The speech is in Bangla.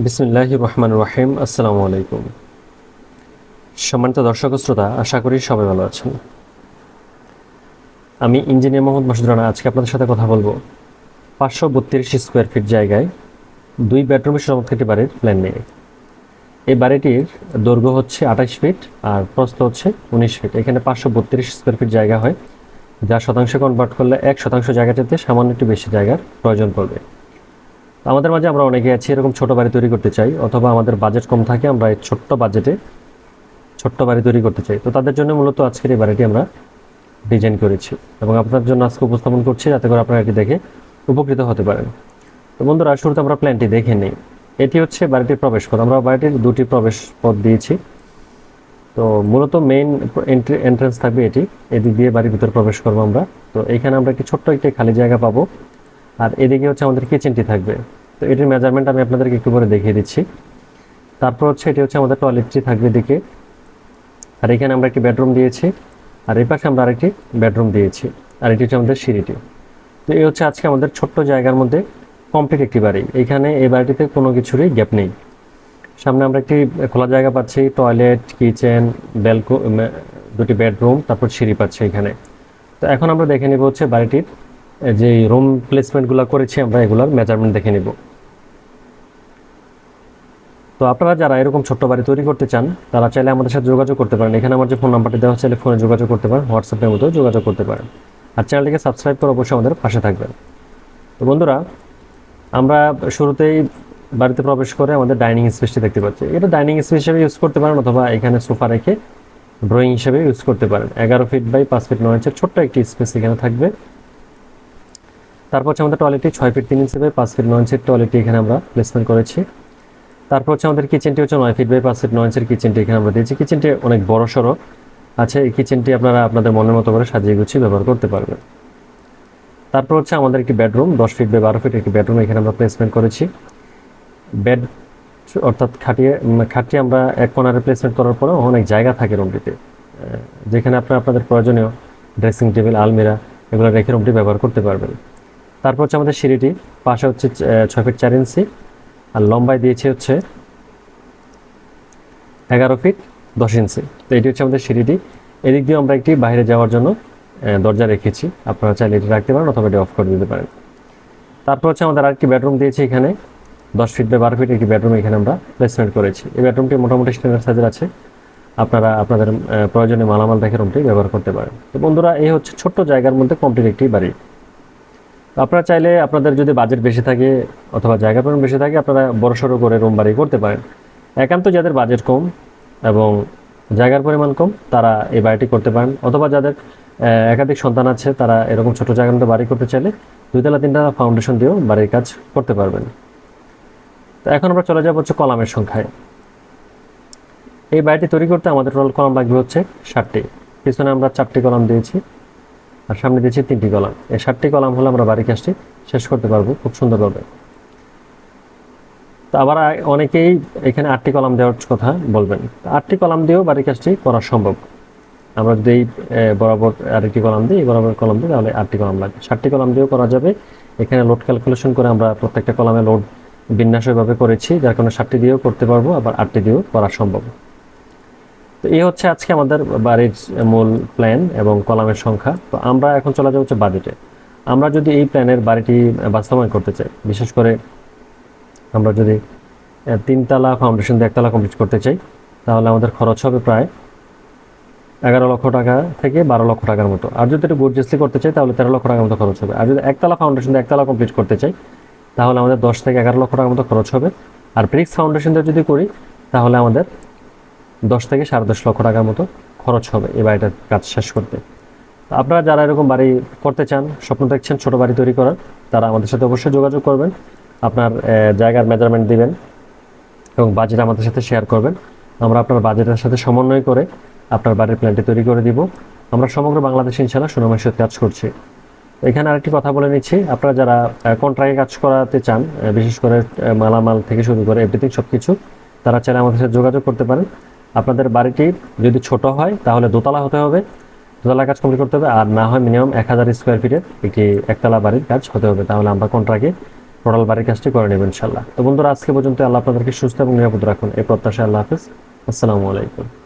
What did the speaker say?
বিসমুল্লাহ রহমান রহিম, আসসালামু আলাইকুম। সম্মানিত দর্শক শ্রোতা, আশা করি সবাই ভালো আছেন। আমি ইঞ্জিনিয়ার মোহাম্মদ মাসুদ রানা, আজকে আপনাদের সাথে কথা বলব পাঁচশো বত্রিশ স্কোয়ার ফিট জায়গায় দুই বেডরুমের সমস্ত একটি বাড়ির প্ল্যান নিয়ে। এই বাড়িটির দৈর্ঘ্য হচ্ছে আঠাশ ফিট আর প্রস্থ হচ্ছে উনিশ ফিট। এখানে পাঁচশো বত্রিশ স্কোয়ার ফিট জায়গা হয়, যা শতাংশে কনভার্ট করলে এক শতাংশ জায়গাটাতে সামান্য একটু বেশি জায়গার প্রয়োজন পড়বে। আমাদের মাঝে আমরা অনেকে আছি, এরকম ছোট বাড়ি তৈরি করতে চাই, অথবা আমাদের বাজেট কম থাকে, আমরা এই ছোট্ট বাজেটে ছোট্ট বাড়ি তৈরি করতে চাই। তো তাদের জন্য মূলত আজকের এই বাড়িটি আমরা ডিজাইন করেছি এবং আপনার জন্য আজকে উপস্থাপন করছি, যাতে করে আপনারা এটি দেখে উপকৃত হতে পারেন। তো বন্ধুরা, শুরুতে আমরা প্ল্যানটি দেখে নিই। এটি হচ্ছে বাড়িটির প্রবেশ পথ আমরা বাড়িটির দুটি প্রবেশ পথ দিয়েছি। তো মূলত মেইন এন্ট্রি এন্ট্রেন্স থাকবে এটি। এদিক দিয়ে বাড়ির ভিতরে প্রবেশ করব আমরা। তো এখানে আমরা একটি ছোট্ট একটি খালি জায়গা পাবো। আর এদিকে হচ্ছে আমাদের কিচেনটি থাকবে। তো এটির মেজারমেন্ট আমি আপনাদেরকে একটু করে দেখিয়ে দিচ্ছি। তারপর হচ্ছে এটি হচ্ছে আমাদের টয়লেটটি থাকবে এদিকে। আর এখানে আমরা একটি বেডরুম দিয়েছি। আর এই পাশে আমরা আরেকটি বেডরুম দিয়েছি। আর এটি হচ্ছে আমাদের সিঁড়িটি। তো এই হচ্ছে আজকে আমাদের ছোট্ট জায়গার মধ্যে কমপ্লিট একটি বাড়ি। এইখানে এই বাড়িটিতে কোনো কিছুরই গ্যাপ নেই। সামনে আমরা একটি খোলা জায়গা পাচ্ছি টয়লেট কিচেন ব্যালকো দুটি বেডরুম তারপর সিঁড়ি পাচ্ছি এখানে। তো এখন আমরা দেখে নেব হচ্ছে বাড়িটির যে রুম প্লেসমেন্টগুলো করেছি আমরা, এগুলোর মেজারমেন্ট দেখে নিব। তো আপনারা যারা এরকম ছোট্ট বাড়ি তৈরি করতে চান, তারা চাইলে আমাদের সাথে যোগাযোগ করতে পারেন। এখানে আমার যে ফোন নাম্বারটি দেওয়া চাইলে ফোনে যোগাযোগ করতে পারেন হোয়াটসঅ্যাপের মতো যোগাযোগ করতে পারেন। আর চ্যানেলটিকে সাবস্ক্রাইব করে অবশ্যই আমাদের পাশে থাকবেন। তো বন্ধুরা, আমরা শুরুতেই বাড়িতে প্রবেশ করে আমাদের ডাইনিং স্পেসটি দেখতে পাচ্ছি। এটা ডাইনিং স্পেস হিসেবে ইউজ করতে পারেন অথবা এখানে সোফা রেখে ড্রয়িং হিসেবে ইউজ করতে পারেন। এগারো ফিট বাই পাঁচ ফিট নয় ইঞ্চের ছোট্ট একটি স্পেস এখানে থাকবে। তারপর হচ্ছে আমাদের টয়লেটটি ছয় ফিট তিন ইঞ্চি বাই পাঁচ ফিট নয় ইঞ্চের টয়লেটটি এখানে আমরা প্লেসমেন্ট করেছি। তারপর হচ্ছে আমাদের কিচেনটি হচ্ছে নয় ফিট বাই পাঁচ ফিট নয় ইঞ্চের কিচেনটি এখানে আমরা দিয়েছি। কিচেনটি অনেক বড় সড়ো। আছে এই কিচেনটি আপনারা আপনাদের মনের মতো করে সাজিয়ে গুছিয়ে ব্যবহার করতে পারবেন। তারপর হচ্ছে আমাদের একটি বেডরুম দশ ফিট বাই বারো ফিট একটি বেডরুম এখানে আমরা প্লেসমেন্ট করেছি। বেড অর্থাৎ খাটিয়ে খাটিয়ে আমরা এক কোনারে প্লেসমেন্ট করার পরেও অনেক জায়গা থাকে রুমটিতে যেখানে আপনারা আপনাদের প্রয়োজনীয় ড্রেসিং টেবিল আলমিরা এগুলো রেখে রুমটি ব্যবহার করতে পারবেন। তারপর হচ্ছে আমাদের সিঁড়িটি, পাশে হচ্ছে ছয় ফিট চার ইঞ্চি আর লম্বায় দিয়েছে হচ্ছে এগারো ফিট দশ ইঞ্চি তো এটি হচ্ছে আমাদের সিঁড়িটি। এদিক দিয়ে আমরা একটি বাইরে যাওয়ার জন্য দরজা রেখেছি। আপনারা চাইলে এটি রাখতে পারেন অথবা এটি অফ করে দিতে পারেন। তারপর হচ্ছে আমাদের আরেকটি বেডরুম দিয়েছি এখানে, দশ ফিট বা বারো ফিট একটি বেডরুম এখানে আমরা প্লেসমেন্ট করেছি। এই বেডরুমটি মোটামুটি স্ট্যান্ডার্ড সাইজের আছে। আপনারা আপনাদের প্রয়োজনে মালামাল দেখে রুমটি ব্যবহার করতে পারেন। তো বন্ধুরা, এই হচ্ছে ছোট্ট জায়গার মধ্যে কমপ্লিট একটি বাড়ি। আপনারা চাইলে আপনাদের যদি বাজেট বেশি থাকে অথবা জায়গা পরিমাণ বেশি থাকে, আপনারা বড় সড়ো করে রুম বাড়ি করতে পারেন। একান্ত যাদের বাজেট কম এবং জায়গার পরিমাণ কম, তারা এই বাড়িটি করতে পারেন। অথবা যাদের একাধিক সন্তান আছে, তারা এরকম ছোট জায়গার মধ্যে বাড়ি করতে চাইলে দুইতলা, তিনতলা ফাউন্ডেশন দিয়েও বাড়ির কাজ করতে পারবেন। তো এখন আমরা চলে যাব হচ্ছে কলামের সংখ্যায়। এই বাড়িটি তৈরি করতে আমাদের টোটাল কলাম লাগবে হচ্ছে ষাটটি। পিছনে আমরা চারটি কলাম দিয়েছি। আর সামনে দিয়েছি তিনটি কলাম। এই ষাটটি কলাম হলে আমরা বাড়ি কাজটি শেষ করতে পারব খুব সুন্দরভাবে। তো আবার অনেকেই এখানে আটটি কলাম দেওয়ার কথা বলবেন। আটটি কলাম দিয়েও বাড়ির কাজটি করা সম্ভব। আমরা যদি বরাবর আরেকটি কলাম দিই, বরাবর কলাম দিই, তাহলে আটটি কলাম লাগবে। ষাটটি কলাম দিয়েও করা যাবে। এখানে লোড ক্যালকুলেশন করে আমরা প্রত্যেকটা কলামে লোড বিন্যাস ওইভাবে করেছি। যার কারণে ষাটটি দিয়েও করতে পারব, আবার আটটি দিয়েও করা সম্ভব। তো এই হচ্ছে আজকে আমাদের বাড়ির মূল প্ল্যান এবং কলামের সংখ্যা। তো আমরা এখন চলে যাব হচ্ছে বাজেটে আমরা যদি এই প্ল্যানের বাড়িটি বাস্তবায়ন করতে চাই, বিশেষ করে আমরা যদি তিনতলা ফাউন্ডেশন দিয়ে একতলা কমপ্লিট করতে চাই, তাহলে আমাদের খরচ হবে প্রায় এগারো লক্ষ টাকা থেকে বারো লক্ষ টাকার মতো। আর যদি একটু গর্জিয়াসলি করতে চাই, তাহলে তেরো লক্ষ টাকার মতো খরচ হবে। আর যদি একতলা ফাউন্ডেশন দিয়ে একতলা কমপ্লিট করতে চাই, তাহলে আমাদের দশ থেকে এগারো লক্ষ টাকার মতো খরচ হবে। আর ব্রিক্স ফাউন্ডেশন দিয়ে যদি করি, তাহলে আমাদের দশ থেকে সাড়ে দশ লক্ষ টাকার মতো খরচ হবে এই বাড়িটার কাজ শেষ করতে। আপনারা যারা এরকম বাড়ি করতে চান, স্বপ্ন দেখছেন, ছোট বাড়ি তৈরি করার, তারা আমাদের সাথে অবশ্যই যোগাযোগ করবেন, আপনার জায়গার মেজারমেন্ট দিবেন এবং বাজেট আমাদের সাথে শেয়ার করবেন। আমরা আপনার বাজেটের সাথে সমন্বয় করে আপনার বাড়ির প্ল্যানটি তৈরি করে দিব। আমরা সমগ্র বাংলাদেশে ইনশাল্লাহ সুনামের সাথে কাজ করছি। এখানে আরেকটি কথা বলে নিচ্ছি, আপনারা যারা কন্ট্রাক্টে কাজ করাতে চান বিশেষ করে মালামাল থেকে শুরু করে এভরিথিং সব কিছু তারা চাইলে আমাদের সাথে যোগাযোগ করতে পারেন। আপনাদের বাড়িটি যদি ছোট হয়, তাহলে দোতলা হতে হবে। দোতলা কাজ কমপ্লিট করতে হবে, আর না হয় মিনিমাম এক হাজার স্কোয়ার ফিটের একটি একতলা বাড়ির কাজ হতে হবে। তাহলে আমরা কন্ট্রাক্টে টোটাল বাড়ির কাজটি করে নেবেন ইনশাল্লাহ তো বন্ধুরা, আজকে পর্যন্ত আল্লাহ আপনাদেরকে সুস্থ এবং নিরাপদ রাখুন। এই প্রত্যাশা আল্লাহ হাফিজ। আসসালামু আলাইকুম।